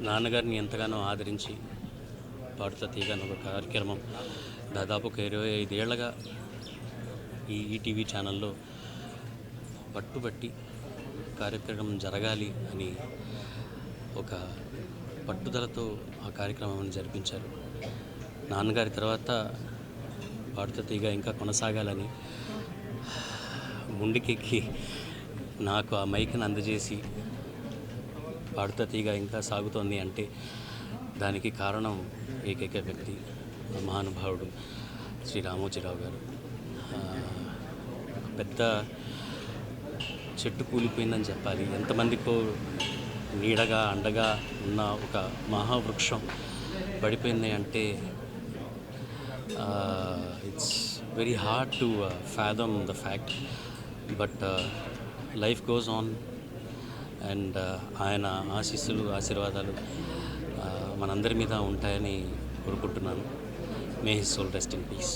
నాన్నగారిని ఎంతగానో ఆదరించి పాడుత తీగ ఒక కార్యక్రమం. దాదాపు ఒక ఇరవై ఐదేళ్ళగా ఈ ఈటీవీ ఛానల్లో పట్టుబట్టి కార్యక్రమం జరగాలి అని ఒక పట్టుదలతో ఆ కార్యక్రమాన్ని జరిపించారు. నాన్నగారి తర్వాత పాడుత తీగ ఇంకా కొనసాగాలని ముండికెక్కి నాకు ఆ మైక్ని అందజేసి పాడుత తీగ ఇంకా సాగుతోంది అంటే దానికి కారణం ఏకైక వ్యక్తి మహానుభావుడు శ్రీ రామోజీరావు గారు. ఒక పెద్ద చెట్టు కూలిపోయిందని చెప్పాలి. ఎంతమందికో నీడగా అండగా ఉన్న ఒక మహావృక్షం పడిపోయింది అంటే it's very hard to fathom the fact but life goes on and ఆయన ఆశీస్సులు ఆశీర్వాదాలు మనందరి మీద ఉంటాయని కోరుకుంటున్నాను. May his soul rest in peace